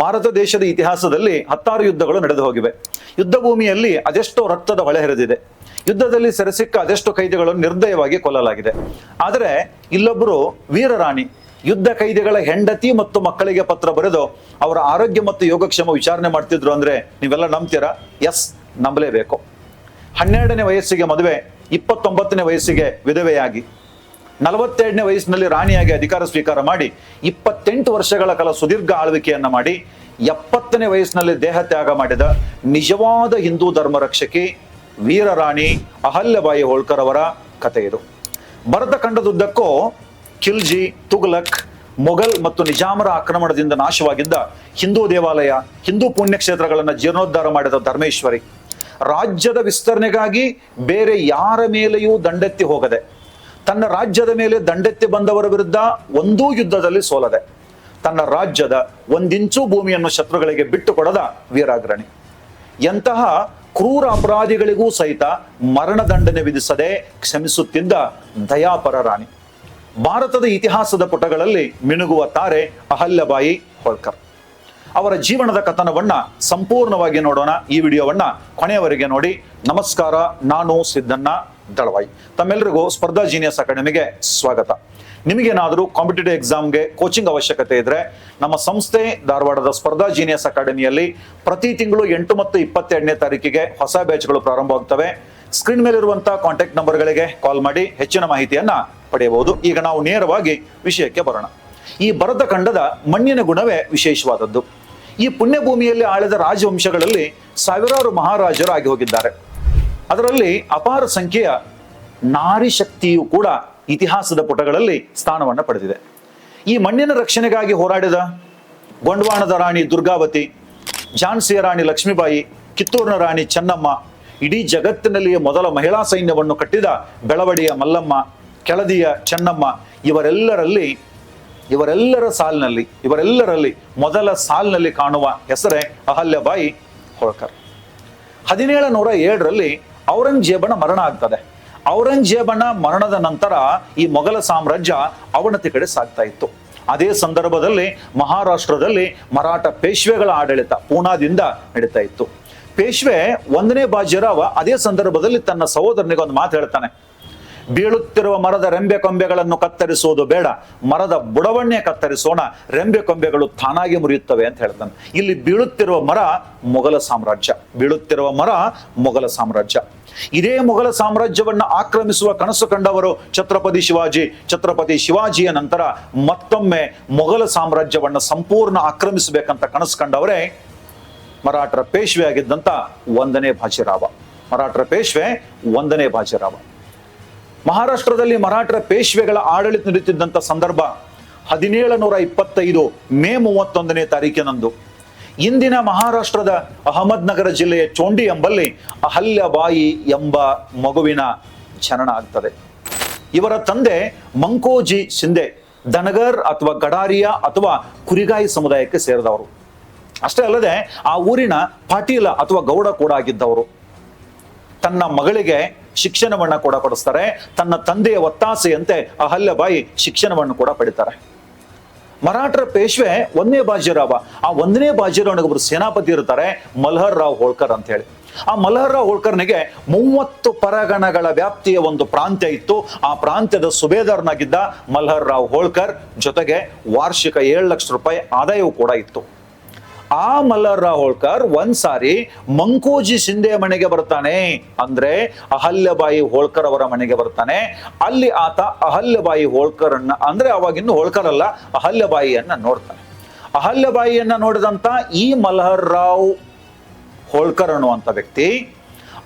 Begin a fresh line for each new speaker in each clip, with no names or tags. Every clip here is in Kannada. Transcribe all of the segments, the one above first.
ಭಾರತ ದೇಶದ ಇತಿಹಾಸದಲ್ಲಿ ಹತ್ತಾರು ಯುದ್ಧಗಳು ನಡೆದು ಹೋಗಿವೆ. ಯುದ್ಧ ಭೂಮಿಯಲ್ಲಿ ಅದೆಷ್ಟೋ ರಕ್ತದ ಹೊಳೆ ಹರಿದಿದೆ. ಯುದ್ಧದಲ್ಲಿ ಸೆರೆಸಿಕ್ಕ ಅದೆಷ್ಟು ಕೈದಿಗಳನ್ನು ನಿರ್ದಯವಾಗಿ ಕೊಲ್ಲಲಾಗಿದೆ. ಆದರೆ ಇಲ್ಲೊಬ್ಬರು ವೀರರಾಣಿ, ಯುದ್ಧ ಕೈದಿಗಳ ಹೆಂಡತಿ ಮತ್ತು ಮಕ್ಕಳಿಗೆ ಪತ್ರ ಬರೆದು ಅವರ ಆರೋಗ್ಯ ಮತ್ತು ಯೋಗಕ್ಷೇಮ ವಿಚಾರಣೆ ಮಾಡ್ತಿದ್ರು ಅಂದ್ರೆ ನೀವೆಲ್ಲ ನಂಬ್ತೀರಾ? ಎಸ್, ನಂಬಲೇಬೇಕು. ಹನ್ನೆರಡನೇ ವಯಸ್ಸಿಗೆ ಮದುವೆ, ಇಪ್ಪತ್ತೊಂಬತ್ತನೇ ವಯಸ್ಸಿಗೆ ವಿಧವೆಯಾಗಿ. ನಲವತ್ತೆರಡನೇ ವಯಸ್ಸಿನಲ್ಲಿ ರಾಣಿಯಾಗಿ ಅಧಿಕಾರ ಸ್ವೀಕಾರ ಮಾಡಿ, ಇಪ್ಪತ್ತೆಂಟು ವರ್ಷಗಳ ಕಾಲ ಸುದೀರ್ಘ ಆಳ್ವಿಕೆಯನ್ನ ಮಾಡಿ, ಎಪ್ಪತ್ತನೇ ವಯಸ್ಸಿನಲ್ಲಿ ದೇಹ ತ್ಯಾಗ ಮಾಡಿದ ನಿಜವಾದ ಹಿಂದೂ ಧರ್ಮ ರಕ್ಷಕಿ ವೀರರಾಣಿ ಅಹಲ್ಯಬಾಯಿ ಹೋಳ್ಕರ್ ಅವರ ಕಥೆ ಇದು. ಭರತ ಖಂಡದುದ್ದಕ್ಕೂ ಖಿಲ್ಜಿ, ತುಘಲಕ್, ಮೊಘಲ್ ಮತ್ತು ನಿಜಾಮರ ಆಕ್ರಮಣದಿಂದ ನಾಶವಾಗಿದ್ದ ಹಿಂದೂ ದೇವಾಲಯ, ಹಿಂದೂ ಪುಣ್ಯಕ್ಷೇತ್ರಗಳನ್ನು ಜೀರ್ಣೋದ್ಧಾರ ಮಾಡಿದ ಧರ್ಮೇಶ್ವರಿ. ರಾಜ್ಯದ ವಿಸ್ತರಣೆಗಾಗಿ ಬೇರೆ ಯಾರ ಮೇಲೆಯೂ ದಂಡೆತ್ತಿ ಹೋಗದೆ ತನ್ನ ರಾಜ್ಯದ ಮೇಲೆ ದಂಡೆತ್ತಿ ಬಂದವರ ವಿರುದ್ಧ ಒಂದೂ ಯುದ್ಧದಲ್ಲಿ ಸೋಲದೆ. ತನ್ನ ರಾಜ್ಯದ ಒಂದಿಂಚು ಭೂಮಿಯನ್ನು ಶತ್ರುಗಳಿಗೆ ಬಿಟ್ಟು ಕೊಡದ ವೀರಾಗ್ರಣಿ. ಎಂತಹ ಕ್ರೂರ ಅಪರಾಧಿಗಳಿಗೂ ಸಹಿತ ಮರಣದಂಡನೆ ವಿಧಿಸದೆ ಕ್ಷಮಿಸುತ್ತಿದ್ದ ದಯಾಪರ ರಾಣಿ. ಭಾರತದ ಇತಿಹಾಸದ ಪುಟಗಳಲ್ಲಿ ಮಿನುಗುವ ತಾರೆ ಅಹಲ್ಯಬಾಯಿ ಹೋಳ್ಕರ್. ಅವರ ಜೀವನದ ಕಥನವನ್ನ ಸಂಪೂರ್ಣವಾಗಿ ನೋಡೋಣ. ಈ ವಿಡಿಯೋವನ್ನ ಕೊನೆಯವರೆಗೆ ನೋಡಿ. ನಮಸ್ಕಾರ, ನಾನು ಸಿದ್ದಣ್ಣ. ದಳವಾಯಿ. ತಮ್ಮೆಲ್ಲರಿಗೂ ಸ್ಪರ್ಧಾ ಜೀನಿಯಸ್ ಅಕಾಡೆಮಿಗೆ ಸ್ವಾಗತ. ನಿಮಗೇನಾದರೂ ಕಾಂಪಿಟೇಟಿವ್ ಎಕ್ಸಾಮ್ಗೆ ಕೋಚಿಂಗ್ ಅವಶ್ಯಕತೆ ಇದ್ರೆ ನಮ್ಮ ಸಂಸ್ಥೆ ಧಾರವಾಡದ ಸ್ಪರ್ಧಾ ಜೀನಿಯಸ್ ಅಕಾಡೆಮಿಯಲ್ಲಿ ಪ್ರತಿ ತಿಂಗಳು ಎಂಟು ಮತ್ತು ಇಪ್ಪತ್ತೆರಡನೇ ತಾರೀಕಿಗೆ ಹೊಸ ಬ್ಯಾಚ್ಗಳು ಪ್ರಾರಂಭವಾಗ್ತವೆ. ಸ್ಕ್ರೀನ್ ಮೇಲಿರುವಂತಹ ಕಾಂಟ್ಯಾಕ್ಟ್ ನಂಬರ್ಗಳಿಗೆ ಕಾಲ್ ಮಾಡಿ ಹೆಚ್ಚಿನ ಮಾಹಿತಿಯನ್ನ ಪಡೆಯಬಹುದು. ಈಗ ನಾವು ನೇರವಾಗಿ ವಿಷಯಕ್ಕೆ ಬರೋಣ. ಈ ಭರತ ಖಂಡದ ಮಣ್ಣಿನ ಗುಣವೇ ವಿಶೇಷವಾದದ್ದು. ಈ ಪುಣ್ಯಭೂಮಿಯಲ್ಲಿ ಆಳಿದ ರಾಜವಂಶಗಳಲ್ಲಿ ಸಾವಿರಾರು ಮಹಾರಾಜರು ಆಗಿ ಹೋಗಿದ್ದಾರೆ. ಅದರಲ್ಲಿ ಅಪಾರ ಸಂಖ್ಯೆಯ ನಾರಿ ಶಕ್ತಿಯು ಕೂಡ ಇತಿಹಾಸದ ಪುಟಗಳಲ್ಲಿ ಸ್ಥಾನವನ್ನು ಪಡೆದಿದೆ. ಈ ಮಣ್ಣಿನ ರಕ್ಷಣೆಗಾಗಿ ಹೋರಾಡಿದ ಗೊಂಡವಾಣದ ರಾಣಿ ದುರ್ಗಾವತಿ, ಝಾನ್ಸಿಯ ರಾಣಿ ಲಕ್ಷ್ಮೀಬಾಯಿ, ಕಿತ್ತೂರಿನ ರಾಣಿ ಚೆನ್ನಮ್ಮ, ಇಡೀ ಜಗತ್ತಿನಲ್ಲಿಯೇ ಮೊದಲ ಮಹಿಳಾ ಸೈನ್ಯವನ್ನು ಕಟ್ಟಿದ ಬೆಳವಡಿಯ ಮಲ್ಲಮ್ಮ, ಕೆಳದಿಯ ಚೆನ್ನಮ್ಮ, ಇವರೆಲ್ಲರಲ್ಲಿ, ಇವರೆಲ್ಲರ ಸಾಲಿನಲ್ಲಿ, ಇವರೆಲ್ಲರಲ್ಲಿ ಮೊದಲ ಸಾಲಿನಲ್ಲಿ ಕಾಣುವ ಹೆಸರೇ ಅಹಲ್ಯಬಾಯಿ ಹೋಳ್ಕರ್. ಹದಿನೇಳು ನೂರ ಏಳರಲ್ಲಿ ಔರಂಗಜೇಬನ ಮರಣ ಆಗ್ತದೆ. ಔರಂಗಜೇಬನ ಮರಣದ ನಂತರ ಈ ಮೊಘಲ ಸಾಮ್ರಾಜ್ಯ ಅವನತಿ ಕಡೆ ಸಾಗ್ತಾ ಇತ್ತು. ಅದೇ ಸಂದರ್ಭದಲ್ಲಿ ಮಹಾರಾಷ್ಟ್ರದಲ್ಲಿ ಮರಾಠ ಪೇಶ್ವೆಗಳ ಆಡಳಿತ ಪೂನಾದಿಂದ ನಡೀತಾ ಇತ್ತು. ಪೇಶ್ವೆ ಒಂದನೇ ಬಾಜಿರಾವ ಅದೇ ಸಂದರ್ಭದಲ್ಲಿ ತನ್ನ ಸಹೋದರನಿಗೆ ಒಂದು ಮಾತು ಹೇಳ್ತಾನೆ. ಬೀಳುತ್ತಿರುವ ಮರದ ರೆಂಬೆ ಕೊಂಬೆಗಳನ್ನು ಕತ್ತರಿಸುವುದು ಬೇಡ, ಮರದ ಬುಡವನ್ನೇ ಕತ್ತರಿಸೋಣ, ರೆಂಬೆ ಕೊಂಬೆಗಳು ತಾನಾಗಿ ಮುರಿಯುತ್ತವೆ ಅಂತ ಹೇಳ್ತಾನೆ. ಇಲ್ಲಿ ಬೀಳುತ್ತಿರುವ ಮರ ಮೊಘಲ ಸಾಮ್ರಾಜ್ಯ, ಬೀಳುತ್ತಿರುವ ಮರ ಮೊಘಲ ಸಾಮ್ರಾಜ್ಯ. ಇದೇ ಮೊಘಲ ಸಾಮ್ರಾಜ್ಯವನ್ನ ಆಕ್ರಮಿಸುವ ಕನಸು ಕಂಡವರು ಛತ್ರಪತಿ ಶಿವಾಜಿ. ಛತ್ರಪತಿ ಶಿವಾಜಿಯ ನಂತರ ಮತ್ತೊಮ್ಮೆ ಮೊಘಲ ಸಾಮ್ರಾಜ್ಯವನ್ನ ಸಂಪೂರ್ಣ ಆಕ್ರಮಿಸಬೇಕಂತ ಕನಸು ಕಂಡವರೇ ಮರಾಠರ ಪೇಶ್ವೆ ಆಗಿದ್ದಂತ ಒಂದನೇ ಭಾಷೆರಾವ. ಮರಾಠರ ಪೇಶ್ವೆ ಒಂದನೇ ಭಾಷೆರಾವ. ಮಹಾರಾಷ್ಟ್ರದಲ್ಲಿ ಮರಾಠರ ಪೇಶ್ವೆಗಳ ಆಡಳಿತ ನಡೆಯುತ್ತಿದ್ದಂಥ ಸಂದರ್ಭ ಹದಿನೇಳು ನೂರ ಇಪ್ಪತ್ತೈದು ಮೇ ಮೂವತ್ತೊಂದನೇ ತಾರೀಕಿನಂದು. ಇಂದಿನ ಮಹಾರಾಷ್ಟ್ರದ ಅಹಮದ್ ನಗರ ಜಿಲ್ಲೆಯ ಚೋಂಡಿ ಎಂಬಲ್ಲಿ ಅಹಲ್ಯಬಾಯಿ ಎಂಬ ಮಗುವಿನ ಜನನ ಆಗ್ತದೆ. ಇವರ ತಂದೆ ಮಂಕೋಜಿ ಶಿಂದೆ ದನಗರ್ ಅಥವಾ ಗಡಾರಿಯಾ ಅಥವಾ ಕುರಿಗಾಯಿ ಸಮುದಾಯಕ್ಕೆ ಸೇರಿದವರು. ಅಷ್ಟೇ ಅಲ್ಲದೆ ಆ ಊರಿನ ಪಾಟೀಲ ಅಥವಾ ಗೌಡ ಕೂಡ ಆಗಿದ್ದವರು. ತನ್ನ ಮಗಳಿಗೆ ಶಿಕ್ಷಣವನ್ನು ಕೂಡ ಕೊಡಿಸ್ತಾರೆ, ತನ್ನ ತಂದೆಯ ಒತ್ತಾಸೆಯಂತೆ ಅಹಲ್ಯಬಾಯಿ ಶಿಕ್ಷಣವನ್ನು ಕೂಡ ಪಡಿತಾರೆ. ಮರಾಠರ ಪೇಶ್ವೆ ಒಂದನೇ ಬಾಜಿರಾವ ಆ ಒಂದನೇ ಬಾಜಿರಾವನಿಗೆ ಒಬ್ಬರು ಸೇನಾಪತಿ ಇರ್ತಾರೆ, ಮಲ್ಹರ್ ರಾವ್ ಹೋಳ್ಕರ್ ಅಂತ ಹೇಳಿ. ಆ ಮಲ್ಹರ್ ರಾವ್ ಹೋಳ್ಕರ್ನಿಗೆ ಮೂವತ್ತು ಪರಗಣಗಳ ವ್ಯಾಪ್ತಿಯ ಒಂದು ಪ್ರಾಂತ್ಯ ಇತ್ತು. ಆ ಪ್ರಾಂತ್ಯದ ಸುಬೇದಾರ್ನಾಗಿದ್ದ ಮಲ್ಹರ್ ರಾವ್ ಹೋಳ್ಕರ್ ಜೊತೆಗೆ ವಾರ್ಷಿಕ ಏಳು ಲಕ್ಷ ರೂಪಾಯಿ ಆದಾಯವೂ ಕೂಡ ಇತ್ತು. ಆ ಮಲ್ಲರ ಹೋಳ್ಕರ್ ಒಂದ್ಸಾರಿ ಮಂಕೋಜಿ ಶಿಂದೆ ಮನೆಗೆ ಬರ್ತಾನೆ. ಅಂದ್ರೆ ಅಹಲ್ಯಬಾಯಿ ಹೋಳ್ಕರ್ ಅವರ ಮನೆಗೆ ಬರ್ತಾನೆ. ಅಲ್ಲಿ ಆತ ಅಹಲ್ಯಬಾಯಿ ಹೋಳ್ಕರ್ ಅನ್ನ ಅಂದ್ರೆ ಅವಾಗಿನ್ನು ಹೋಳ್ಕರ್ ಅಲ್ಲ ಅಹಲ್ಯಬಾಯಿಯನ್ನ ನೋಡ್ತಾನೆ. ಅಹಲ್ಯಬಾಯಿಯನ್ನ ನೋಡಿದಂತ ಈ ಮಲ್ಹರ್ ರಾವ್ ಹೋಳ್ಕರ್ ಅನ್ನುವಂಥ ವ್ಯಕ್ತಿ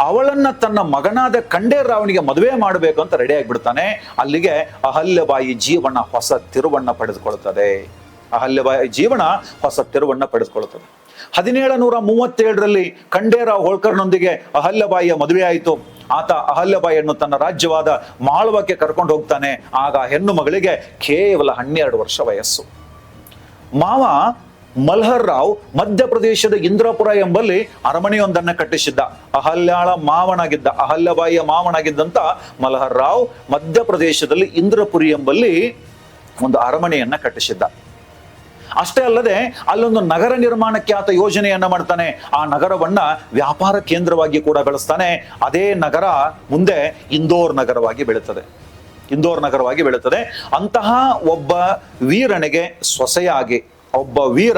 ಅವಳನ್ನ ತನ್ನ ಮಗನಾದ ಖಂಡೇರಾವನಿಗೆ ಮದುವೆ ಮಾಡಬೇಕು ಅಂತ ರೆಡಿ ಆಗಿಬಿಡ್ತಾನೆ. ಅಲ್ಲಿಗೆ ಅಹಲ್ಯಬಾಯಿ ಜೀವನ, ಹೊಸ ತಿರುವನ್ನ ಪಡೆದುಕೊಳ್ತದೆ. ಅಹಲ್ಯಬಾಯಿ ಜೀವನ ಹೊಸ ತಿರುವನ್ನ ಪಡೆದುಕೊಳ್ಳುತ್ತದೆ. ಹದಿನೇಳು ನೂರ ಮೂವತ್ತೇಳರಲ್ಲಿ ಖಂಡೇರಾವ್ ಹೋಳ್ಕರ್ನೊಂದಿಗೆ ಅಹಲ್ಯಬಾಯಿಯ ಮದುವೆಯಾಯಿತು. ಆತ ಅಹಲ್ಯಬಾಯಿಯನ್ನು ತನ್ನ ರಾಜ್ಯವಾದ ಮಾಳ್ವಕ್ಕೆ ಕರ್ಕೊಂಡು ಹೋಗ್ತಾನೆ. ಆಗ ಹೆಣ್ಣು ಮಗಳಿಗೆ ಕೇವಲ ಹನ್ನೆರಡು ವರ್ಷ ವಯಸ್ಸು. ಮಾವ ಮಲ್ಹರ್ ರಾವ್ ಮಧ್ಯಪ್ರದೇಶದ ಇಂದ್ರಪುರ ಎಂಬಲ್ಲಿ ಅರಮನೆಯೊಂದನ್ನು ಕಟ್ಟಿಸಿದ್ದ. ಅಹಲ್ಯಾಳ ಮಾವನಾಗಿದ್ದ, ಅಹಲ್ಯಬಾಯಿಯ ಮಾವನಾಗಿದ್ದಂತ ಮಲ್ಹರ್ ರಾವ್ ಮಧ್ಯಪ್ರದೇಶದಲ್ಲಿ ಇಂದ್ರಪುರಿ ಎಂಬಲ್ಲಿ ಒಂದು ಅರಮನೆಯನ್ನ ಕಟ್ಟಿಸಿದ್ದ. ಅಷ್ಟೇ ಅಲ್ಲದೆ ಅಲ್ಲೊಂದು ನಗರ ನಿರ್ಮಾಣಕ್ಕೆ ಆತ ಯೋಜನೆಯನ್ನ ಮಾಡ್ತಾನೆ. ಆ ನಗರವನ್ನ ವ್ಯಾಪಾರ ಕೇಂದ್ರವಾಗಿ ಕೂಡ ಬೆಳೆಸ್ತಾನೆ. ಅದೇ ನಗರ ಮುಂದೆ ಇಂದೋರ್ ನಗರವಾಗಿ ಬೆಳೀತದೆ. ಇಂದೋರ್ ನಗರವಾಗಿ ಬೆಳೀತದೆ. ಅಂತಹ ಒಬ್ಬ ವೀರನಿಗೆ ಸೊಸೆಯಾಗಿ, ಒಬ್ಬ ವೀರ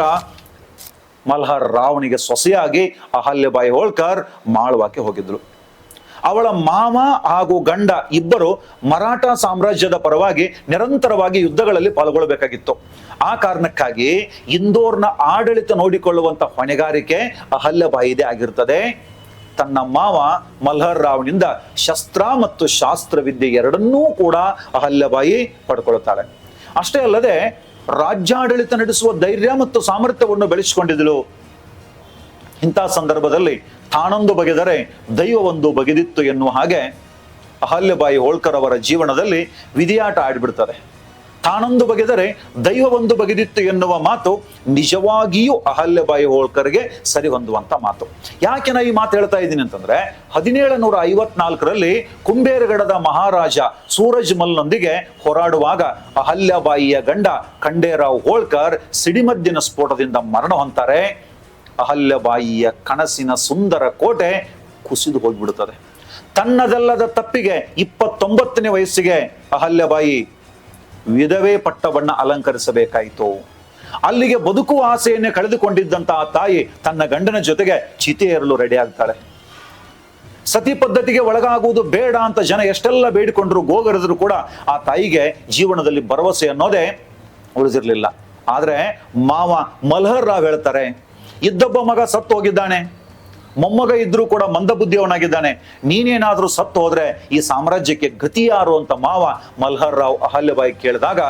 ಮಲ್ಹರ್ ರಾವಣಿಗೆ ಸೊಸೆಯಾಗಿ ಅಹಲ್ಯಬಾಯಿ ಹೋಳ್ಕರ್ ಮಾಳ್ವಾಕ್ಕೆ ಹೋಗಿದ್ರು ಅವಳ ಮಾಮ ಹಾಗೂ ಗಂಡ ಇಬ್ಬರು ಮರಾಠ ಸಾಮ್ರಾಜ್ಯದ ಪರವಾಗಿ ನಿರಂತರವಾಗಿ ಯುದ್ಧಗಳಲ್ಲಿ ಪಾಲ್ಗೊಳ್ಳಬೇಕಾಗಿತ್ತು. ಆ ಕಾರಣಕ್ಕಾಗಿ ಇಂದೋರ್ನ ಆಡಳಿತ ನೋಡಿಕೊಳ್ಳುವಂತ ಹೊಣೆಗಾರಿಕೆ ಅಹಲ್ಯಬಾಯಿದೆ ಆಗಿರ್ತದೆ. ತನ್ನ ಮಾವ ಮಲ್ಹರ್ ರಾವ್ನಿಂದ ಶಸ್ತ್ರ ಮತ್ತು ಶಾಸ್ತ್ರವಿದ್ಯೆ ಎರಡನ್ನೂ ಕೂಡ ಅಹಲ್ಯಬಾಯಿ ಪಡ್ಕೊಳ್ತಾಳೆ ಅಷ್ಟೇ ಅಲ್ಲದೆ ರಾಜ್ಯಾಡಳಿತ ನಡೆಸುವ ಧೈರ್ಯ ಮತ್ತು ಸಾಮರ್ಥ್ಯವನ್ನು ಬೆಳೆಸಿಕೊಂಡಿದ್ದಳು ಇಂಥ ಸಂದರ್ಭದಲ್ಲಿ ತಾನೊಂದು ಬಗೆದರೆ ದೈವವೊಂದು ಬಗೆದಿತ್ತು ಎನ್ನುವ ಹಾಗೆ ಅಹಲ್ಯಬಾಯಿ ಹೋಳ್ಕರ್ ಅವರ ಜೀವನದಲ್ಲಿ ವಿಧಿಯಾಟ ಆಡಿಬಿಡ್ತಾರೆ. ತಾನೊಂದು ಬಗೆದರೆ ದೈವವೊಂದು ಬಗೆದಿತ್ತು ಎನ್ನುವ ಮಾತು ನಿಜವಾಗಿಯೂ ಅಹಲ್ಯಬಾಯಿ ಹೋಳ್ಕರ್ಗೆ ಸರಿ ಹೊಂದುವಂತ ಮಾತು. ಯಾಕೆ ನಾ ಈ ಮಾತು ಹೇಳ್ತಾ ಇದ್ದೀನಿ ಅಂತಂದ್ರೆ ಹದಿನೇಳು ನೂರ ಐವತ್ನಾಲ್ಕರಲ್ಲಿ ಕುಂಬೇರಗಡದ ಮಹಾರಾಜ ಸೂರಜ್ ಮಲ್ನೊಂದಿಗೆ ಹೋರಾಡುವಾಗ ಅಹಲ್ಯಬಾಯಿಯ ಗಂಡ ಖಂಡೇರಾವ್ ಹೋಳ್ಕರ್ ಸಿಡಿಮದ್ದಿನ ಸ್ಫೋಟದಿಂದ ಮರಣ ಹೊಂತಾರೆ ಅಹಲ್ಯಬಾಯಿಯ ಕನಸಿನ ಸುಂದರ ಕೋಟೆ ಕುಸಿದು ಹೋಗ್ಬಿಡುತ್ತದೆ. ತನ್ನದಲ್ಲದ ತಪ್ಪಿಗೆ ಇಪ್ಪತ್ತೊಂಬತ್ತನೇ ವಯಸ್ಸಿಗೆ ಅಹಲ್ಯಬಾಯಿ ವಿಧವೆ ಪಟ್ಟವನ್ನ ಅಲಂಕರಿಸಬೇಕಾಯಿತು. ಅಲ್ಲಿಗೆ ಬದುಕುವ ಆಸೆಯನ್ನೇ ಕಳೆದುಕೊಂಡಿದ್ದಂತಹ ತಾಯಿ ತನ್ನ ಗಂಡನ ಜೊತೆಗೆ ಚಿತೆ ಏರಲು ರೆಡಿ ಆಗ್ತಾಳೆ. ಸತಿ ಪದ್ಧತಿಗೆ ಒಳಗಾಗುವುದು ಬೇಡ ಅಂತ ಜನ ಎಷ್ಟೆಲ್ಲ ಬೇಡಿಕೊಂಡ್ರು ಗೋಗರೆದ್ರು ಕೂಡ ಆ ತಾಯಿಗೆ ಜೀವನದಲ್ಲಿ ಭರವಸೆ ಅನ್ನೋದೇ ಉಳಿದಿರಲಿಲ್ಲ. ಆದ್ರೆ ಮಾವ ಮಲ್ಹರ್ ರಾವ್ ಹೇಳ್ತಾರೆ ಇದ್ದೊಬ್ಬ ಮಗ ಸತ್ತು ಹೋಗಿದ್ದಾನೆ. ಮೊಮ್ಮಗ ಇದ್ರೂ ಕೂಡ ಮಂದಬುದ್ಧಿಯವನಾಗಿದ್ದಾನೆ. ನೀನೇನಾದ್ರೂ ಸತ್ತು ಹೋದ್ರೆ ಈ ಸಾಮ್ರಾಜ್ಯಕ್ಕೆ ಗತಿ ಯಾರು ಅಂತ ಮಾವ ಮಲ್ಹರ್ ರಾವ್ ಅಹಲ್ಯಬಾಯಿ ಕೇಳಿದಾಗ,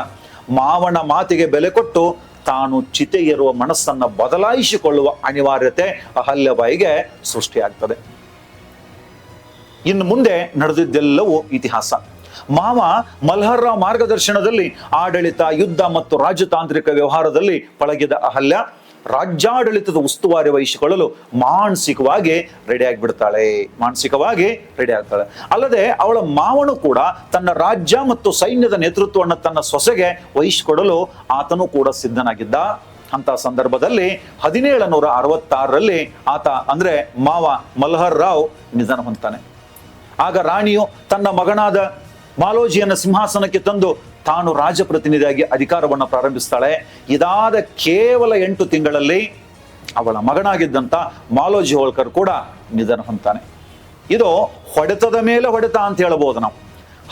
ಮಾವನ ಮಾತಿಗೆ ಬೆಲೆ ಕೊಟ್ಟು ತಾನು ಚಿತೆ ಇರುವ ಮನಸ್ಸನ್ನ ಬದಲಾಯಿಸಿಕೊಳ್ಳುವ ಅನಿವಾರ್ಯತೆ ಅಹಲ್ಯಬಾಯಿಗೆ ಸೃಷ್ಟಿಯಾಗ್ತದೆ. ಇನ್ನು ಮುಂದೆ ನಡೆದಿದ್ದೆಲ್ಲವೂ ಇತಿಹಾಸ. ಮಾವ ಮಲ್ಹರ್ ರಾವ್ ಮಾರ್ಗದರ್ಶನದಲ್ಲಿ ಆಡಳಿತ, ಯುದ್ಧ ಮತ್ತು ರಾಜತಾಂತ್ರಿಕ ವ್ಯವಹಾರದಲ್ಲಿ ಪಳಗಿದ ಅಹಲ್ಯ ರಾಜ್ಯಾಡಳಿತದ ಉಸ್ತುವಾರಿ ವಹಿಸಿಕೊಳ್ಳಲು ಮಾನಸಿಕವಾಗಿ ರೆಡಿ ಆಗಿಬಿಡ್ತಾಳೆ. ಮಾನಸಿಕವಾಗಿ ರೆಡಿ ಆಗ್ತಾಳೆ. ಅಲ್ಲದೆ ಅವಳ ಮಾವನು ಕೂಡ ತನ್ನ ರಾಜ್ಯ ಮತ್ತು ಸೈನ್ಯದ ನೇತೃತ್ವವನ್ನು ತನ್ನ ಸೊಸೆಗೆ ವಹಿಸಿಕೊಡಲು ಆತನು ಕೂಡ ಸಿದ್ಧನಾಗಿದ್ದ. ಅಂತ ಸಂದರ್ಭದಲ್ಲಿ ಹದಿನೇಳು ನೂರ ಅರವತ್ತಾರರಲ್ಲಿ ಆತ ಅಂದ್ರೆ ಮಾವ ಮಲ್ಹರ್ ರಾವ್ ನಿಧನ ಹೊಂದ್ತಾನೆ. ಆಗ ರಾಣಿಯು ತನ್ನ ಮಗನಾದ ಮಾಲೋಜಿಯನ್ನು ಸಿಂಹಾಸನಕ್ಕೆ ತಂದು ತಾನು ರಾಜಪ್ರತಿನಿಧಿಯಾಗಿ ಅಧಿಕಾರವನ್ನು ಪ್ರಾರಂಭಿಸ್ತಾಳೆ. ಇದಾದ ಕೇವಲ ಎಂಟು ತಿಂಗಳಲ್ಲಿ ಅವಳ ಮಗನಾಗಿದ್ದಂತ ಮಾಲೋಜಿ ಹೋಳ್ಕರ್ ಕೂಡ ನಿಧನ ಹೊಂತಾನೆ ಇದು ಹೊಡೆತದ ಮೇಲೆ ಹೊಡೆತ ಅಂತ ಹೇಳಬಹುದು ನಾವು.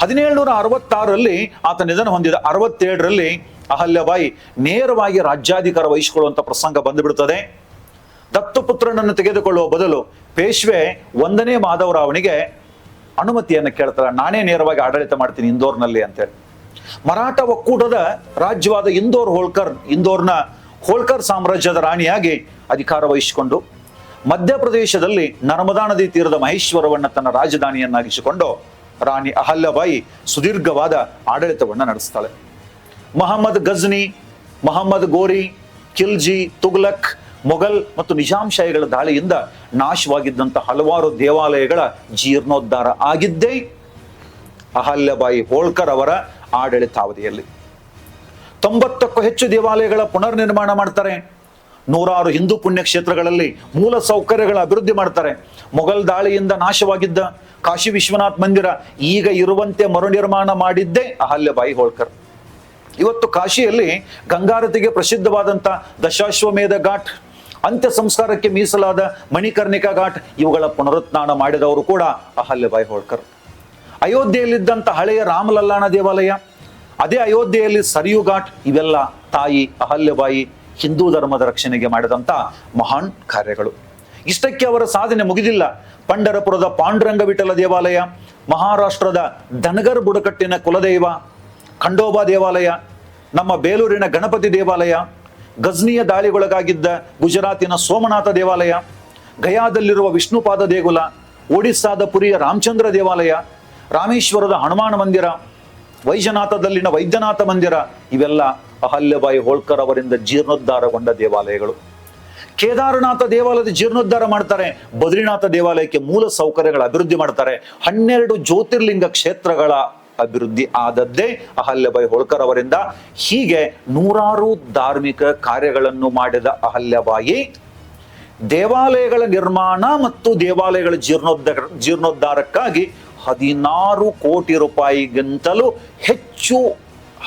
ಹದಿನೇಳುನೂರ ಅರವತ್ತಾರರಲ್ಲಿ ಆತ ನಿಧನ ಹೊಂದಿದ ಅರವತ್ತೇಳರಲ್ಲಿ ಅಹಲ್ಯಬಾಯಿ ನೇರವಾಗಿ ರಾಜ್ಯಾಧಿಕಾರ ವಹಿಸಿಕೊಳ್ಳುವಂತ ಪ್ರಸಂಗ ಬಂದುಬಿಡುತ್ತದೆ ದತ್ತಪುತ್ರನನ್ನು ತೆಗೆದುಕೊಳ್ಳುವ ಬದಲು ಪೇಶ್ವೆ ಒಂದನೇ ಮಾಧವರಾವನಿಗೆ ಅನುಮತಿಯನ್ನು ಕೇಳ್ತಾಳೆ. ನಾನೇ ನೇರವಾಗಿ ಆಡಳಿತ ಮಾಡ್ತೀನಿ ಇಂದೋರ್ನಲ್ಲಿ ಅಂತೇಳಿ. ಮರಾಠ ಒಕ್ಕೂಟದ ರಾಜ್ಯವಾದ ಇಂದೋರ್ ಹೋಳ್ಕರ್, ಇಂದೋರ್ನ ಹೋಳ್ಕರ್ ಸಾಮ್ರಾಜ್ಯದ ರಾಣಿಯಾಗಿ ಅಧಿಕಾರ ವಹಿಸಿಕೊಂಡು ಮಧ್ಯಪ್ರದೇಶದಲ್ಲಿ ನರ್ಮದಾ ನದಿ ತೀರದ ಮಹೇಶ್ವರವನ್ನ ತನ್ನ ರಾಜಧಾನಿಯನ್ನಾಗಿಸಿಕೊಂಡು ರಾಣಿ ಅಹಲ್ಯಬಾಯಿ ಸುದೀರ್ಘವಾದ ಆಡಳಿತವನ್ನು ನಡೆಸ್ತಾಳೆ. ಮಹಮ್ಮದ್ ಗಜ್ನಿ, ಮಹಮ್ಮದ್ ಗೋರಿ, ಖಿಲ್ಜಿ, ತುಗ್ಲಕ್, ಮೊಘಲ್ ಮತ್ತು ನಿಜಾಂಶಾಹಿಗಳ ದಾಳಿಯಿಂದ ನಾಶವಾಗಿದ್ದಂಥ ಹಲವಾರು ದೇವಾಲಯಗಳ ಜೀರ್ಣೋದ್ಧಾರ ಆಗಿದ್ದೇ ಅಹಲ್ಯಬಾಯಿ ಹೋಳ್ಕರ್ ಅವರ ಆಡಳಿತಾವಧಿಯಲ್ಲಿ. ತೊಂಬತ್ತಕ್ಕೂ ಹೆಚ್ಚು ದೇವಾಲಯಗಳ ಪುನರ್ ನಿರ್ಮಾಣ ಮಾಡ್ತಾರೆ. ನೂರಾರು ಹಿಂದೂ ಪುಣ್ಯಕ್ಷೇತ್ರಗಳಲ್ಲಿ ಮೂಲ ಸೌಕರ್ಯಗಳ ಅಭಿವೃದ್ಧಿ ಮಾಡ್ತಾರೆ. ಮೊಘಲ್ ದಾಳಿಯಿಂದ ನಾಶವಾಗಿದ್ದ ಕಾಶಿ ವಿಶ್ವನಾಥ್ ಮಂದಿರ ಈಗ ಇರುವಂತೆ ಮರುನಿರ್ಮಾಣ ಮಾಡಿದ್ದೇ ಅಹಲ್ಯಬಾಯಿ ಹೋಳ್ಕರ್. ಇವತ್ತು ಕಾಶಿಯಲ್ಲಿ ಗಂಗಾರತಿಗೆ ಪ್ರಸಿದ್ಧವಾದಂಥ ದಶಾಶ್ವಮೇಧ ಘಾಟ್, ಅಂತ್ಯ ಸಂಸ್ಕಾರಕ್ಕೆ ಮೀಸಲಾದ ಮಣಿಕರ್ಣಿಕಾ ಘಾಟ್, ಇವುಗಳ ಪುನರುತ್ಥಾನ ಮಾಡಿದವರು ಕೂಡ ಅಹಲ್ಯಬಾಯಿ ಹೋಳ್ಕರ್. ಅಯೋಧ್ಯೆಯಲ್ಲಿದ್ದಂಥ ಹಳೆಯ ರಾಮಲಲ್ಲಾಣ ದೇವಾಲಯ, ಅದೇ ಅಯೋಧ್ಯೆಯಲ್ಲಿ ಸರಿಯು ಘಾಟ್ ಇವೆಲ್ಲ ತಾಯಿ ಅಹಲ್ಯಬಾಯಿ ಹಿಂದೂ ಧರ್ಮದ ರಕ್ಷಣೆಗೆ ಮಾಡಿದಂಥ ಮಹಾನ್ ಕಾರ್ಯಗಳು. ಇಷ್ಟಕ್ಕೆ ಅವರ ಸಾಧನೆ ಮುಗಿದಿಲ್ಲ. ಪಂಡರಪುರದ ಪಾಂಡುರಂಗ ವಿಠಲ ದೇವಾಲಯ, ಮಹಾರಾಷ್ಟ್ರದ ಧನಗರ್ ಬುಡಕಟ್ಟಿನ ಕುಲದೈವ, ಖಂಡೋಬಾ ದೇವಾಲಯ, ನಮ್ಮ ಬೇಲೂರಿನ ಗಣಪತಿ ದೇವಾಲಯ, ಗಜ್ನಿಯ ದಾಳಿಗೊಳಗಾಗಿದ್ದ ಗುಜರಾತಿನ ಸೋಮನಾಥ ದೇವಾಲಯ, ಗಯಾದಲ್ಲಿರುವ ವಿಷ್ಣುಪಾದ ದೇಗುಲ, ಒಡಿಸ್ಸಾದ ಪುರಿಯ ರಾಮಚಂದ್ರ ದೇವಾಲಯ ರಾಮೇಶ್ವರದ ಹನುಮಾನ ಮಂದಿರ, ವೈಜನಾಥದಲ್ಲಿನ ವೈದ್ಯನಾಥ ಮಂದಿರ, ಇವೆಲ್ಲ ಅಹಲ್ಯಬಾಯಿ ಹೋಳ್ಕರ್ ಅವರಿಂದ ಜೀರ್ಣೋದ್ಧಾರಗೊಂಡ ದೇವಾಲಯಗಳು. ಕೇದಾರನಾಥ ದೇವಾಲಯದ ಜೀರ್ಣೋದ್ಧಾರ ಮಾಡ್ತಾರೆ, ಬದ್ರಿನಾಥ ದೇವಾಲಯಕ್ಕೆ ಮೂಲ ಸೌಕರ್ಯಗಳ ಅಭಿವೃದ್ಧಿ ಮಾಡ್ತಾರೆ, ಹನ್ನೆರಡು ಜ್ಯೋತಿರ್ಲಿಂಗ ಕ್ಷೇತ್ರಗಳ ಅಭಿವೃದ್ಧಿ ಆದದ್ದೇ ಅಹಲ್ಯಬಾಯಿ ಹೋಳ್ಕರ್ ಅವರಿಂದ. ಹೀಗೆ ನೂರಾರು ಧಾರ್ಮಿಕ ಕಾರ್ಯಗಳನ್ನು ಮಾಡಿದ ಅಹಲ್ಯಬಾಯಿ, ದೇವಾಲಯಗಳ ನಿರ್ಮಾಣ ಮತ್ತು ದೇವಾಲಯಗಳ ಜೀರ್ಣೋದ್ಧ ಜೀರ್ಣೋದ್ಧಾರಕ್ಕಾಗಿ ಹದಿನಾರು ಕೋಟಿ ರೂಪಾಯಿಗಿಂತಲೂ ಹೆಚ್ಚು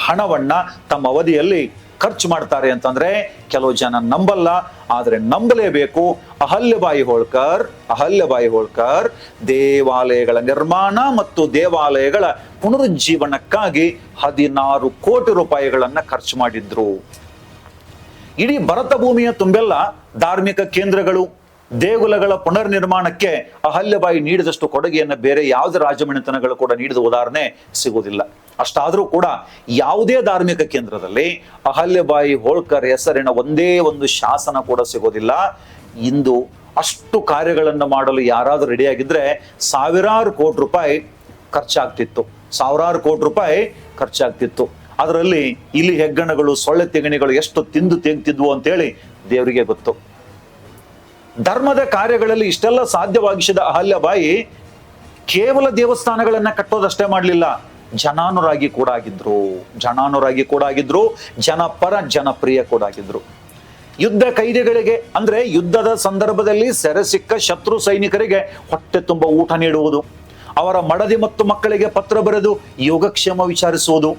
ಹಣವನ್ನ ತಮ್ಮ ಅವಧಿಯಲ್ಲಿ ಖರ್ಚು ಮಾಡ್ತಾರೆ ಅಂತಂದ್ರೆ ಕೆಲವು ಜನ ನಂಬಲ್ಲ, ಆದರೆ ನಂಬಲೇಬೇಕು. ಅಹಲ್ಯಬಾಯಿ ಹೋಳ್ಕರ್ ಅಹಲ್ಯಬಾಯಿ ಹೋಳ್ಕರ್, ದೇವಾಲಯಗಳ ನಿರ್ಮಾಣ ಮತ್ತು ದೇವಾಲಯಗಳ ಪುನರುಜ್ಜೀವನಕ್ಕಾಗಿ ಹದಿನಾರು ಕೋಟಿ ರೂಪಾಯಿಗಳನ್ನ ಖರ್ಚು ಮಾಡಿದ್ರು. ಇಡೀ ಭರತ ಭೂಮಿಯ ತುಂಬೆಲ್ಲ ಧಾರ್ಮಿಕ ಕೇಂದ್ರಗಳು. ದೇಗುಲಗಳ ಪುನರ್ ನಿರ್ಮಾಣಕ್ಕೆ ಅಹಲ್ಯಬಾಯಿ ನೀಡಿದಷ್ಟು ಕೊಡುಗೆಯನ್ನು ಬೇರೆ ಯಾವುದೇ ರಾಜಮನೆತನಗಳು ಕೂಡ ನೀಡಿದ ಉದಾಹರಣೆ ಸಿಗುವುದಿಲ್ಲ. ಅಷ್ಟಾದರೂ ಕೂಡ ಯಾವುದೇ ಧಾರ್ಮಿಕ ಕೇಂದ್ರದಲ್ಲಿ ಅಹಲ್ಯಬಾಯಿ ಹೋಳ್ಕರ್ ಹೆಸರಿನ ಒಂದೇ ಒಂದು ಶಾಸನ ಕೂಡ ಸಿಗೋದಿಲ್ಲ ಇಂದು ಅಷ್ಟು ಕಾರ್ಯಗಳನ್ನು ಮಾಡಲು ಯಾರಾದರೂ ರೆಡಿಯಾಗಿದ್ದರೆ ಸಾವಿರಾರು ಕೋಟಿ ರೂಪಾಯಿ ಖರ್ಚಾಗ್ತಿತ್ತು. ಸಾವಿರಾರು ಕೋಟಿ ರೂಪಾಯಿ ಖರ್ಚಾಗ್ತಿತ್ತು. ಅದರಲ್ಲಿ ಇಲ್ಲಿ ಹೆಗ್ಗಣಗಳು, ಸೊಳ್ಳೆ ತೆಗಣಿಗಳು ಎಷ್ಟು ತಿಂದು ತೆಗ್ತಿದ್ವು ಅಂತೇಳಿ ದೇವರಿಗೆ ಗೊತ್ತು. ಧರ್ಮದ ಕಾರ್ಯಗಳಲ್ಲಿ ಇಷ್ಟೆಲ್ಲ ಸಾಧ್ಯವಾಗಿಸಿದ ಅಹಲ್ಯಬಾಯಿ ಕೇವಲ ದೇವಸ್ಥಾನಗಳನ್ನ ಕಟ್ಟೋದಷ್ಟೇ ಮಾಡಲಿಲ್ಲ. ಜನಾನುರಾಗಿ ಕೂಡ ಆಗಿದ್ರು. ಜನಾನುರಾಗಿ ಕೂಡ ಆಗಿದ್ರು. ಜನಪರ, ಜನಪ್ರಿಯ ಕೂಡ ಆಗಿದ್ರು. ಯುದ್ಧ ಕೈದಿಗಳಿಗೆ ಅಂದ್ರೆ ಯುದ್ಧದ ಸಂದರ್ಭದಲ್ಲಿ ಸೆರೆ ಸಿಕ್ಕ ಶತ್ರು ಸೈನಿಕರಿಗೆ ಹೊಟ್ಟೆ ತುಂಬ ಊಟ ನೀಡುವುದು. ಅವರ ಮಡದಿ ಮತ್ತು ಮಕ್ಕಳಿಗೆ ಪತ್ರ ಬರೆದು ಯೋಗಕ್ಷೇಮ ವಿಚಾರಿಸುವುದು.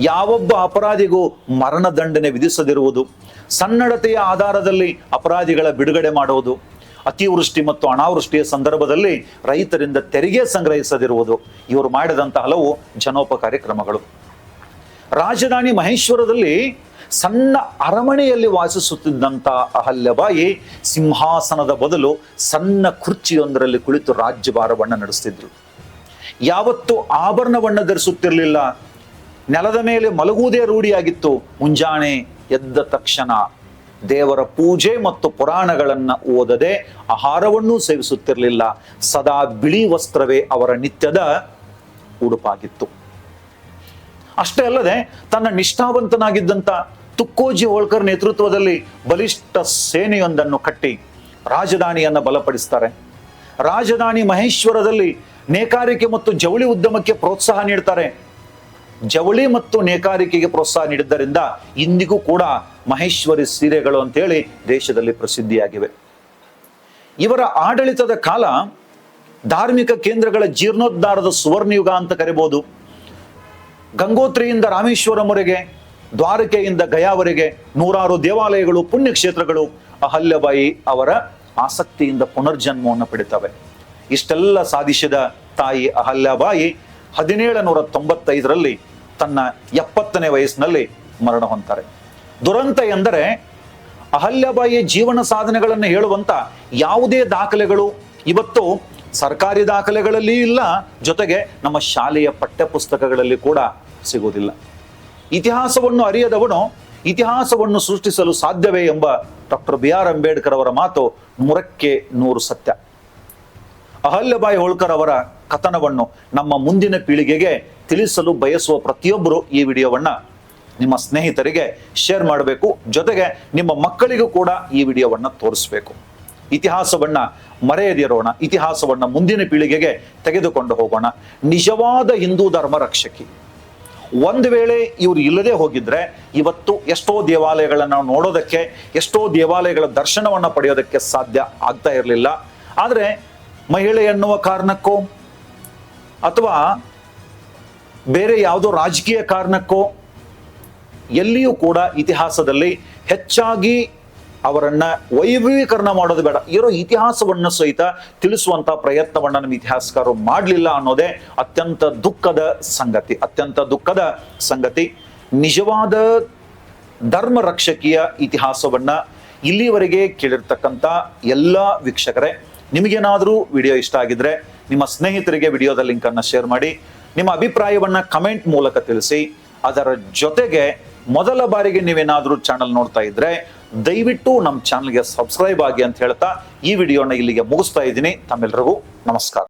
ಯಾವೊಬ್ಬ ಅಪರಾಧಿಗೂ ಮರಣದಂಡನೆ ವಿಧಿಸದಿರುವುದು. ಸನ್ನಡತೆಯ ಆಧಾರದಲ್ಲಿ ಅಪರಾಧಿಗಳ ಬಿಡುಗಡೆ ಮಾಡುವುದು, ಅತಿವೃಷ್ಟಿ ಮತ್ತು ಅನಾವೃಷ್ಟಿಯ ಸಂದರ್ಭದಲ್ಲಿ ರೈತರಿಂದ ತೆರಿಗೆ ಸಂಗ್ರಹಿಸದಿರುವುದು, ಇವರು ಮಾಡಿದಂಥ ಹಲವು ಜನೋಪಕಾರಿ ಕ್ರಮಗಳು. ರಾಜಧಾನಿ ಮಹೇಶ್ವರದಲ್ಲಿ ಸಣ್ಣ ಅರಮನೆಯಲ್ಲಿ ವಾಸಿಸುತ್ತಿದ್ದಂಥ ಅಹಲ್ಯಬಾಯಿ ಸಿಂಹಾಸನದ ಬದಲು ಸಣ್ಣ ಕುರ್ಚಿಯೊಂದರಲ್ಲಿ ಕುಳಿತು ರಾಜ್ಯಭಾರವನ್ನು ನಡೆಸ್ತಿದ್ರು. ಯಾವತ್ತು ಆಭರಣವನ್ನು ಧರಿಸುತ್ತಿರಲಿಲ್ಲ. ನೆಲದ ಮೇಲೆ ಮಲಗುವುದೇ ರೂಢಿಯಾಗಿತ್ತು. ಮುಂಜಾನೆ ಎದ್ದ ತಕ್ಷಣ ದೇವರ ಪೂಜೆ ಮತ್ತು ಪುರಾಣಗಳನ್ನು ಓದದೆ ಆಹಾರವನ್ನೂ ಸೇವಿಸುತ್ತಿರಲಿಲ್ಲ. ಸದಾ ಬಿಳಿ ವಸ್ತ್ರವೇ ಅವರ ನಿತ್ಯದ ಉಡುಪಾಗಿತ್ತು. ಅಷ್ಟೇ ಅಲ್ಲದೆ ತನ್ನ ನಿಷ್ಠಾವಂತನಾಗಿದ್ದಂತ ತುಕ್ಕೋಜಿ ಹೋಳ್ಕರ್ ನೇತೃತ್ವದಲ್ಲಿ ಬಲಿಷ್ಠ ಸೇನೆಯೊಂದನ್ನು ಕಟ್ಟಿ ರಾಜಧಾನಿಯನ್ನು ಬಲಪಡಿಸ್ತಾರೆ. ರಾಜಧಾನಿ ಮಹೇಶ್ವರದಲ್ಲಿ ನೇಕಾರಿಕೆ ಮತ್ತು ಜವಳಿ ಉದ್ಯಮಕ್ಕೆ ಪ್ರೋತ್ಸಾಹ ನೀಡ್ತಾರೆ ಜವಳಿ ಮತ್ತು ನೇಕಾರಿಕೆಗೆ ಪ್ರೋತ್ಸಾಹ ನೀಡಿದ್ದರಿಂದ ಇಂದಿಗೂ ಕೂಡ ಮಹೇಶ್ವರಿ ಸೀರೆಗಳು ಅಂತೇಳಿ ದೇಶದಲ್ಲಿ ಪ್ರಸಿದ್ಧಿಯಾಗಿವೆ. ಇವರ ಆಡಳಿತದ ಕಾಲ ಧಾರ್ಮಿಕ ಕೇಂದ್ರಗಳ ಜೀರ್ಣೋದ್ಧಾರದ ಸುವರ್ಣಯುಗ ಅಂತ ಕರೆಬಹುದು ಗಂಗೋತ್ರಿಯಿಂದ ರಾಮೇಶ್ವರಂವರೆಗೆ ದ್ವಾರಕೆಯಿಂದ ಗಯಾವರೆಗೆ ನೂರಾರು ದೇವಾಲಯಗಳು, ಪುಣ್ಯಕ್ಷೇತ್ರಗಳು ಅಹಲ್ಯಬಾಯಿ ಅವರ ಆಸಕ್ತಿಯಿಂದ ಪುನರ್ಜನ್ಮವನ್ನು ಪಡಿತವೆ. ಇಷ್ಟೆಲ್ಲ ಸಾಧಿಸಿದ ತಾಯಿ ಅಹಲ್ಯಬಾಯಿ ಹದಿನೇಳು ನೂರ ತೊಂಬತ್ತೈದರಲ್ಲಿ ತನ್ನ ಎಪ್ಪತ್ತನೇ ವಯಸ್ಸಿನಲ್ಲಿ ಮರಣ ಹೊಂತಾರೆ ದುರಂತ ಎಂದರೆ ಅಹಲ್ಯಬಾಯಿಯ ಜೀವನ ಸಾಧನೆಗಳನ್ನು ಹೇಳುವಂತ ಯಾವುದೇ ದಾಖಲೆಗಳು ಇವತ್ತು ಸರ್ಕಾರಿ ದಾಖಲೆಗಳಲ್ಲಿ ಇಲ್ಲ, ಜೊತೆಗೆ ನಮ್ಮ ಶಾಲೆಯ ಪಠ್ಯಪುಸ್ತಕಗಳಲ್ಲಿ ಕೂಡ ಸಿಗುವುದಿಲ್ಲ. ಇತಿಹಾಸವನ್ನು ಅರಿಯದವನು ಇತಿಹಾಸವನ್ನು ಸೃಷ್ಟಿಸಲು ಸಾಧ್ಯವೇ ಎಂಬ ಡಾಕ್ಟರ್ ಬಿ ಆರ್ ಅಂಬೇಡ್ಕರ್ ಅವರ ಮಾತು ನೂರಕ್ಕೆ ನೂರು ಸತ್ಯ. ಅಹಲ್ಯಬಾಯಿ ಹೋಳ್ಕರ್ ಅವರ ಕಥನವನ್ನು ನಮ್ಮ ಮುಂದಿನ ಪೀಳಿಗೆಗೆ ತಿಳಿಸಲು ಬಯಸುವ ಪ್ರತಿಯೊಬ್ಬರು ಈ ವಿಡಿಯೋವನ್ನ ನಿಮ್ಮ ಸ್ನೇಹಿತರಿಗೆ ಶೇರ್ ಮಾಡಬೇಕು. ಜೊತೆಗೆ ನಿಮ್ಮ ಮಕ್ಕಳಿಗೂ ಕೂಡ ಈ ವಿಡಿಯೋವನ್ನ ತೋರಿಸ್ಬೇಕು. ಇತಿಹಾಸವನ್ನ ಮರೆಯದಿರೋಣ ಇತಿಹಾಸವನ್ನ ಮುಂದಿನ ಪೀಳಿಗೆಗೆ ತೆಗೆದುಕೊಂಡು ಹೋಗೋಣ. ನಿಜವಾದ ಹಿಂದೂ ಧರ್ಮ ರಕ್ಷಕಿ. ಒಂದು ವೇಳೆ ಇವರು ಇಲ್ಲದೆ ಹೋಗಿದ್ರೆ ಇವತ್ತು ಎಷ್ಟೋ ದೇವಾಲಯಗಳನ್ನು ನೋಡೋದಕ್ಕೆ, ಎಷ್ಟೋ ದೇವಾಲಯಗಳ ದರ್ಶನವನ್ನು ಪಡೆಯೋದಕ್ಕೆ ಸಾಧ್ಯ ಆಗ್ತಾ ಇರಲಿಲ್ಲ. ಆದರೆ ಮಹಿಳೆ ಎನ್ನುವ ಕಾರಣಕ್ಕೋ ಅಥವಾ ಬೇರೆ ಯಾವುದೋ ರಾಜಕೀಯ ಕಾರಣಕ್ಕೋ ಎಲ್ಲಿಯೂ ಕೂಡ ಇತಿಹಾಸದಲ್ಲಿ ಹೆಚ್ಚಾಗಿ ಅವರನ್ನ ವೈಭವೀಕರಣ ಮಾಡೋದು ಬೇಡ. ಇರೋ ಇತಿಹಾಸವನ್ನು ಸಹಿತ ತಿಳಿಸುವಂತ ಪ್ರಯತ್ನವನ್ನ ನಮ್ಮ ಇತಿಹಾಸಕಾರರು ಮಾಡಲಿಲ್ಲ ಅನ್ನೋದೇ ಅತ್ಯಂತ ದುಃಖದ ಸಂಗತಿ. ಅತ್ಯಂತ ದುಃಖದ ಸಂಗತಿ. ನಿಜವಾದ ಧರ್ಮ ರಕ್ಷಕೀಯ ಇತಿಹಾಸವನ್ನ ಇಲ್ಲಿವರೆಗೆ ಕೇಳಿರ್ತಕ್ಕಂಥ ಎಲ್ಲ ವೀಕ್ಷಕರೇ ನಿಮಗೇನಾದರೂ ವಿಡಿಯೋ ಇಷ್ಟ ಆಗಿದ್ರೆ ನಿಮ್ಮ ಸ್ನೇಹಿತರಿಗೆ ವಿಡಿಯೋದ ಲಿಂಕ್ ಅನ್ನ ಶೇರ್ ಮಾಡಿ, ನಿಮ್ಮ ಅಭಿಪ್ರಾಯವನ್ನು ಕಮೆಂಟ್ ಮೂಲಕ ತಿಳಿಸಿ, ಅದರ ಜೊತೆಗೆ ಮೊದಲ ಬಾರಿಗೆ ನೀವೇನಾದರೂ ಚಾನಲ್ ನೋಡ್ತಾ ಇದ್ರೆ ದಯವಿಟ್ಟು ನಮ್ಮ ಚಾನಲ್ಗೆ ಸಬ್ಸ್ಕ್ರೈಬ್ ಆಗಿ ಅಂತ ಹೇಳ್ತಾ ಈ ವಿಡಿಯೋನ ಇಲ್ಲಿಗೆ ಮುಗಿಸ್ತಾ ಇದ್ದೀನಿ. ತಮ್ಮೆಲ್ಲರಿಗೂ ನಮಸ್ಕಾರ.